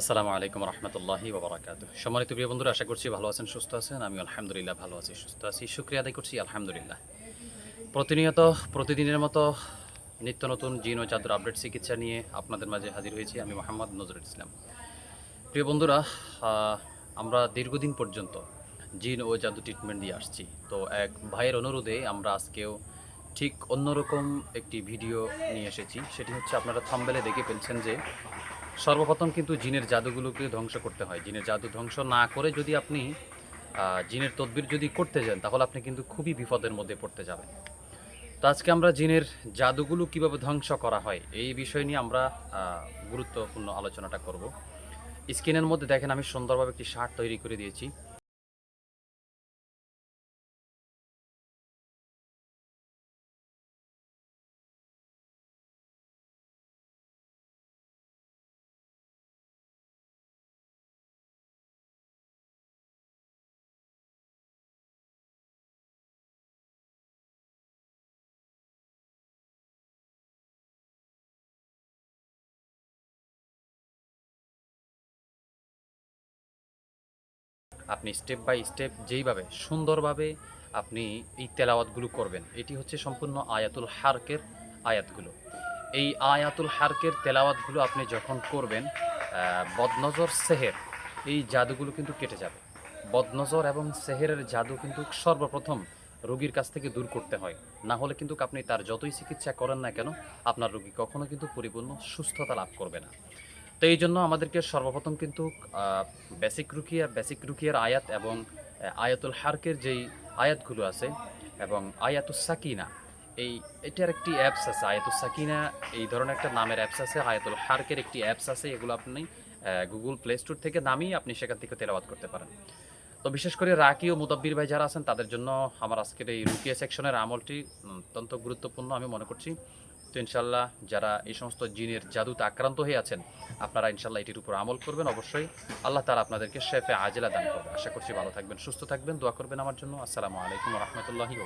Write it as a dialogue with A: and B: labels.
A: আসসালামু আলাইকুম রহমতুল্লাহি ওবরাকাত সম্মানিত প্রিয় বন্ধুরা, আশা করছি ভালো আছেন, সুস্থ আছেন। আমি আলহামদুলিল্লাহ ভালো আছি, সুস্থ আছি। শুক্রিয়া আদায় করছি, আলহামদুলিল্লাহ। প্রতিনিয়ত, প্রতিদিনের মতো নিত্য নতুন জিন ও চাদর আপডেট চিকিৎসা নিয়ে আপনাদের মাঝে হাজির হয়েছি আমি মোহাম্মদ নজরুল ইসলাম। প্রিয় বন্ধুরা আমরা দীর্ঘদিন পর্যন্ত জিন ও জাদু ট্রিটমেন্ট দিয়ে আসছি। তো এক ভাইয়ের অনুরোধে আমরা আজকেও ঠিক অন্যরকম একটি ভিডিও নিয়ে এসেছি। সেটি হচ্ছে আপনারা থাম্বেলে দেখে ফেলছেন যে সর্বপ্রথম কিন্তু জিনের জাদুগুলোকে ধ্বংস করতে হয়। জিনের জাদু ধ্বংস না করে যদি আপনি জিনের তদবির যদি করতে যান, তাহলে আপনি কিন্তু খুবই বিপদের মধ্যে পড়তে যাবেন। তো আজকে আমরা জিনের জাদুগুলো কীভাবে ধ্বংস করা হয়, এই বিষয় নিয়ে আমরা গুরুত্বপূর্ণ আলোচনাটা করব। স্ক্রিনের মধ্যে দেখেন আমি সুন্দরভাবে একটি শার্ট তৈরি করে দিয়েছি। আপনি স্টেপ বাই স্টেপ যেইভাবে সুন্দরভাবে আপনি এই তেলাওয়াতগুলো করবেন, এটি হচ্ছে সম্পূর্ণ আয়াতুল হারকের আয়াতগুলো। এই আয়াতুল হারকের তেলাওয়াতগুলো আপনি যখন করবেন বদনজর সেহের, এই জাদুগুলো কিন্তু কেটে যাবে। বদনজর এবং সেহেরের জাদু কিন্তু সর্বপ্রথম রোগীর কাছ থেকে দূর করতে হয়। না হলে কিন্তু আপনি তার যতই চিকিৎসা করেন না কেন, আপনার রোগী কখনো কিন্তু পরিপূর্ণ সুস্থতা লাভ করবে না। তো এই জন্য আমাদেরকে সর্বপ্রথম কিন্তু বেসিক রুকিয়া বেসিক রুকিয়ার আয়াত এবং আয়াতুল হারকের যেই আয়াতগুলো আছে এবং আয়াতুস সাকিনা, এই, এটার একটি অ্যাপস আছে। আয়াতুস সাকিনা, এই ধরনের একটা নামের অ্যাপস আছে। আয়াতুল হারকের একটি অ্যাপস আছে। এগুলো আপনি গুগল প্লে স্টোর থেকে নামিয়ে আপনি সেখান থেকে তেলাওয়াত করতে পারেন। তো বিশেষ করে রাকি ও মুদাব্বির ভাই যারা আছেন, তাদের জন্য আমার আজকের এই রুকিয়া সেকশনের আমলটি অত্যন্ত গুরুত্বপূর্ণ আমি মনে করছি। তো ইনশাল্লাহ যারা এই সমস্ত জিনের জাদুতে আক্রান্ত হয়ে আছেন, আপনারা ইনশাল্লাহ এটির উপর আমল করবেন অবশ্যই। আল্লাহ তালা আপনাদেরকে শেফে আজেলা দান করবে। আশা করছি ভালো থাকবেন, সুস্থ থাকবেন, দোয়া করবেন আমার জন্য। আসসালামু আলাইকুম রহমতুল্লাহি